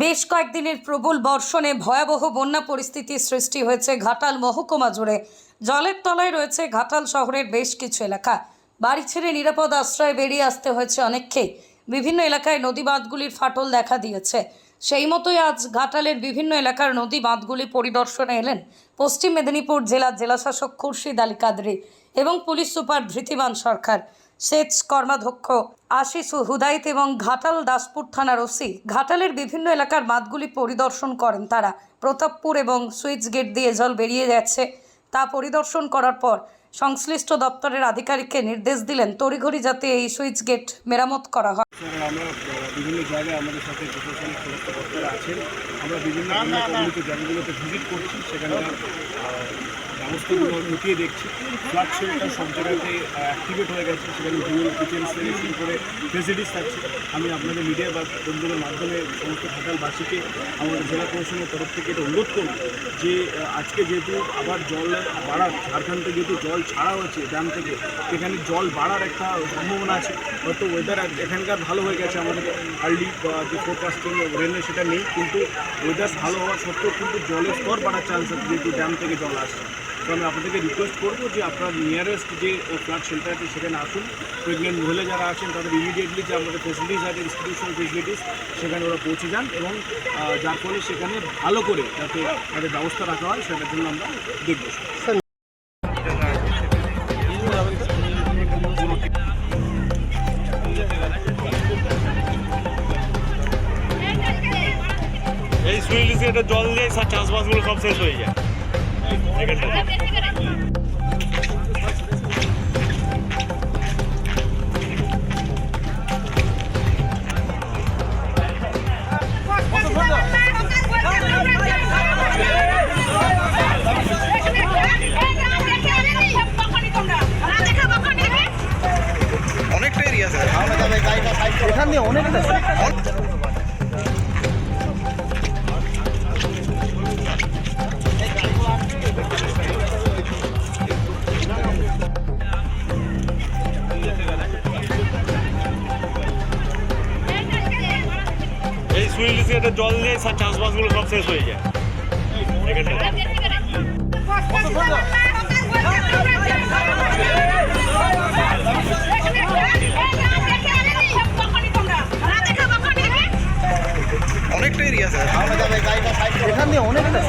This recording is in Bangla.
বেশ কয়েকদিনের প্রবল বর্ষণে ভয়াবহ বন্যা পরিস্থিতির সৃষ্টি হয়েছে ঘাটাল মহকুমা জুড়ে। জলের তলায় রয়েছে ঘাটাল শহরের বেশ কিছু এলাকা। বাড়ি ছেড়ে নিরাপদ আশ্রয়ে বেরিয়ে আসতে হয়েছে অনেককেই। বিভিন্ন এলাকায় নদী বাঁধগুলির ফাটল দেখা দিয়েছে। সেই মতোই আজ ঘাটালের বিভিন্ন এলাকার নদী বাঁধগুলি পরিদর্শনে এলেন পশ্চিম মেদিনীপুর জেলার জেলাশাসক খুরশিদ আলী কাদরি এবং পুলিশ সুপার ধৃতিবান সরকার। সেচ কর্মাধ্যক্ষ আশিস হুদাইত এবং ঘাটাল দাসপুর থানার ওসি। ঘাটালের বিভিন্ন এলাকার বাঁধগুলি পরিদর্শন করেন তারা। প্রতাপপুর এবং সুইচ গেট দিয়ে জল বেরিয়ে যাচ্ছে। তা পরিদর্শন করার পর সংশ্লিষ্ট দপ্তরের আধিকারিককে নির্দেশ দিলেন, তড়িঘড়ি যাতে এই সুইচ গেট মেরামত করা হয়। আমরা বিভিন্ন জায়গায় আমাদের সাথে প্রশাসনিক সমস্ত কর্তারা আছেন। আমরা বিভিন্ন কমিউনিটি জায়গাগুলোতে ভিজিট করছি সেখানকার আহ, ব্যবস্থাগুলো খতিয়ে দেখছি। ফ্লাড শেল্টার সব জায়গাতে অ্যাক্টিভেট হয়ে গেছে। সেখানে ডুয়েল কিচেন সেলেকশন করে ফেসিলিটিস থাকছে। আমি আপনাদের মিডিয়া বা বন্ধুদের মাধ্যমে সমস্ত ঘাটালবাসীকে আমাদের জেলা প্রশাসনের তরফ থেকে এটা অনুরোধ করব যে আজকে যেহেতু আবার জল বাড়ার ঝাড়খণ্ডে যেহেতু জল ছাড়া হচ্ছে ড্যাম থেকে সেখানে জল বাড়ার একটা সম্ভাবনা আছে। হয়তো ওয়েদার এখানকার ভালো হয়ে গেছে আমাদের আর্লি বা যে ফোরকাস্টিং রেনের সেটা নেই, কিন্তু ওয়েদার ভালো হওয়ার সত্ত্বেও কিন্তু জলের স্তর বাড়ার চান্স আছে, যেহেতু ড্যাম থেকে জল আসছে। তো আমি আপনাদেরকে রিকোয়েস্ট করব যে আপনার নিয়ারেস্ট যে ফ্ল্যাট শেল্টার আছে সেখানে আসুন। প্রেগনেন্ট মহিলা যারা আছেন, তাদের ইমিডিয়েটলি যে আমাদের ফেসিলিটিস আছে ইনস্টিটিউশনাল ফেসিলিটিস সেখানে ওরা পৌঁছে যান এবং যার ফলে সেখানে ভালো করে যাতে তাদের ব্যবস্থা রাখা হয়, সেটার জন্য আমরা দেখব। এই সুইলিসে এটা জল দিয়ে সব চাষবাসগুলো সব শেষ হয়ে যায়। অনেকটা এরিয়া স্যার এখান দিয়ে অনেকটা। এই সুইলিসে এটা জল দিয়ে সব চাষবাসগুলো সব শেষ হয়ে যায় এখানটায়। অনেকটা এরিয়া স্যার এখান দিয়ে অনেকটা